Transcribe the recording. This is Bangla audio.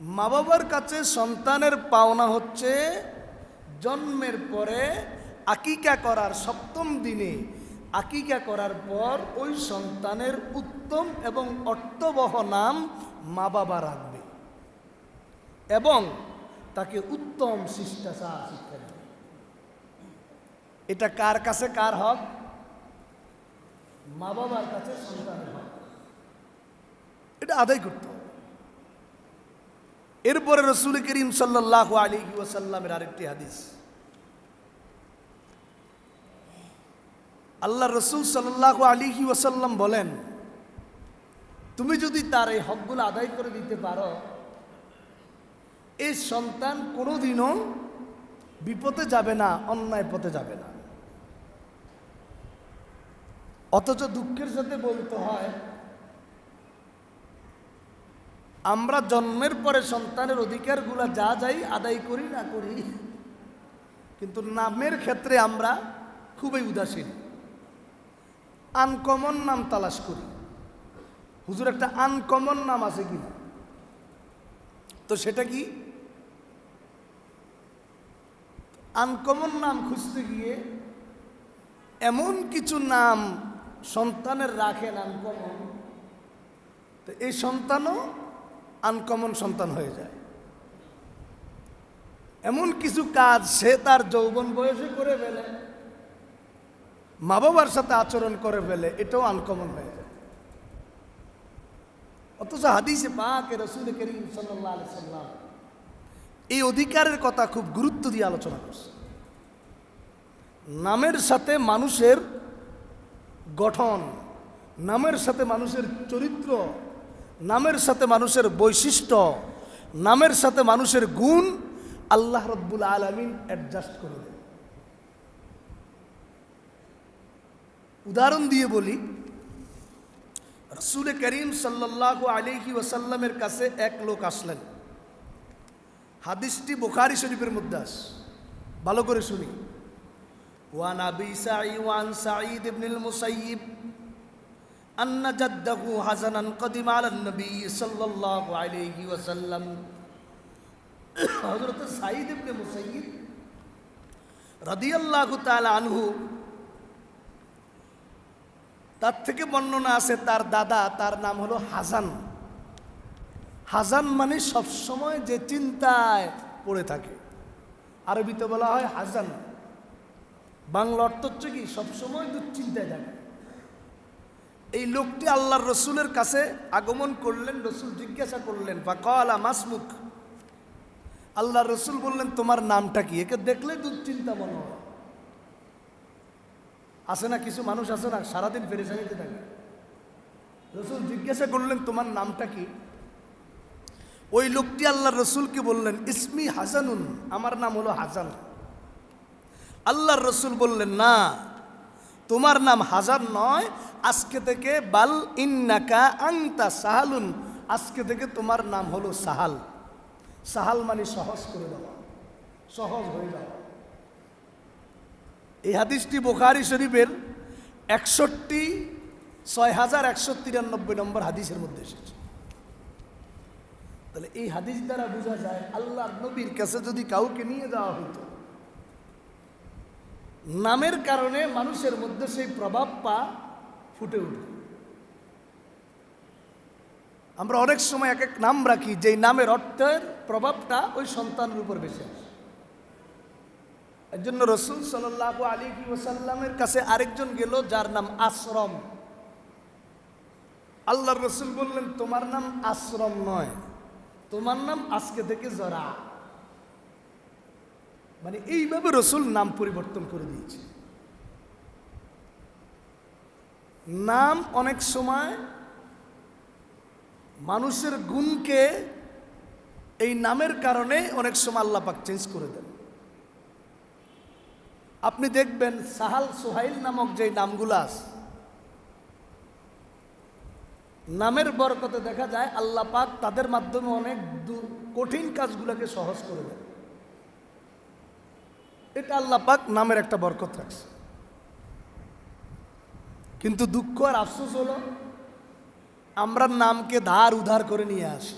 মা বাবার কাছে সন্তানের পাওনা হচ্ছে জন্মের পরে আকিকা করার সপ্তম দিনে। আকিকা করার পর ওই সন্তানের উত্তম এবং অর্থবহ নাম মা বাবা রাখবে এবং তাকে উত্তম শিষ্টাচার শিক্ষা দেবে। এটা কার কাছে কার হক? মা বাবার কাছে সন্তানের হক। এটা আদায় করতে হবে। এরপরে রসুল করিম সাল্লাহ আলী ওয়াসাল্লামের আরেকটি হাদিস। আল্লাহ রসুল সাল্লাহ আলী ওয়াসাল্লাম বলেন, তুমি যদি তার এই হকগুলো আদায় করে দিতে পারো এই সন্তান কোনোদিনও বিপদে যাবে না, অন্যায় পথে যাবে না। অথচ দুঃখের সাথে বলতে হয় আমরা জন্মের পরে সন্তানের অধিকারগুলো যা যাই আদায় করি না করি, কিন্তু নামের ক্ষেত্রে আমরা খুবই উদাসীন। আনকমন নাম তালাশ করি। হুজুর, একটা আনকমন নাম আছে কি না? তো সেটা কি? আনকমন নাম খুঁজতে গিয়ে এমন কিছু নাম সন্তানের রাখেন আনকমন। তো এই সন্তানও আনকমন সন্তান হয়ে যায়। এমন কিছু কাজ সে তার যৌবন বয়সে করে ফেলে মা বাবার সাথে আচরণ করে ফেলে, এটাও আনকমন হয়ে যায়। অথচ হাদিসে পাকে রসুল করিম সাল্লাহ সাল্লাম এই অধিকারের কথা খুব গুরুত্ব দিয়ে আলোচনা করছে। নামের সাথে মানুষের গঠন, নামের সাথে মানুষের চরিত্র নামের সাথে মানুষের বৈশিষ্ট্য, নামের সাথে মানুষের গুণ আল্লাহ রব্বুল আলমিন অ্যাডজাস্ট করে দেন। উদাহরণ দিয়ে বলি, রসুল করিম সাল্লাহ আলিহি ওসাল্লামের কাছে এক লোক আসলেন। হাদিসটি বুখারি শরীফের মধ্যে আস ভালো করে শুনি। ওয়ান আবি সাই ওয়ান সাঈদ ইবনুল মুসাইয়িব أن جده حسنا قدم على النبي صلى الله عليه وسلم হযরত সাঈদ ইবনে মুসাইয়িব রাদিয়াল্লাহু তাআলা আনহু তার থেকে বর্ণনা আছে তার দাদা তার নাম হলো হাসান হাসান মানে সবসময় যে চিন্তায় পড়ে থাকে আরবিতে বলা হয় হাসান বাংলা অর্থ হচ্ছে কি সবসময় দুশ্চিন্তায় থাকে এই লোকটি আল্লাহর রসুলের কাছে আগমন করলেন, রসুল জিজ্ঞাসা করলেন বা কলা মাসমুখ আল্লাহ রসুল বললেন, তোমার নামটা কি? একে দেখলে দুশ্চিন্তা মনে হয়। আছে না, কিছু মানুষ আছে না, সারাদিন ফেরেসানিতে থাকে। রসুল জিজ্ঞাসা করলেন, তোমার নামটা কি? ওই লোকটি আল্লাহ রসুলকে বললেন, ইসমি হাসানুন, আমার নাম হলো হাসান। আল্লাহর রসুল বললেন, না, তোমার নাম হাজার নয় আজকে থেকে বাল ইন্নাকা আংতা সাহালুন। আজকে থেকে তোমার নাম হলো সাহাল। সাহাল মানে সহজ করে দেওয়া। সহজ হয়ে যাওয়া। এই হাদিসটি বোখারি শরীফের একষট্টি, ছয় হাজার একশো তিরানব্বই নম্বর হাদিসের মধ্যে এসেছে। তাহলে এই হাদিস দ্বারা বোঝা যায় আল্লাহ নবীর কাছে যদি কাউকে নিয়ে যাওয়া হতো নামের কারণে মানুষের মধ্যে সেই প্রভাব পা ফুটে উঠে। আমরা অনেক সময় এক এক নাম রাখি, যেই নামের অর্থের প্রভাবটা ওই সন্তানের উপর বেশি আসে। এর জন্য রসুল সাল্লাহ আলী ওসাল্লামের কাছে আরেকজন গেল, যার নাম আশ্রম আল্লাহ রসুল বললেন, তোমার নাম আশ্রম নয়, তোমার নাম আজকে থেকে জরা। মানে এইভাবে রসুল নাম পরিবর্তন করে দিয়েছে। নাম অনেক সময় মানুষের গুণকে এই নামের কারণে অনেক সময় আল্লাপাক চেঞ্জ করে দেন। আপনি দেখবেন সাহাল সোহাইল নামক যে নামগুলো আছে, নামের বরকতে দেখা যায় আল্লাহ পাক তাদের মাধ্যমে অনেক কঠিন কাজগুলোকে সহজ করে দেন। এটা আল্লাহ পাক নামের একটা বরকত রাখছে। কিন্তু দুঃখ আর আফসোস হলো আমরা নামকে ধার উধার করে নিয়ে আসি।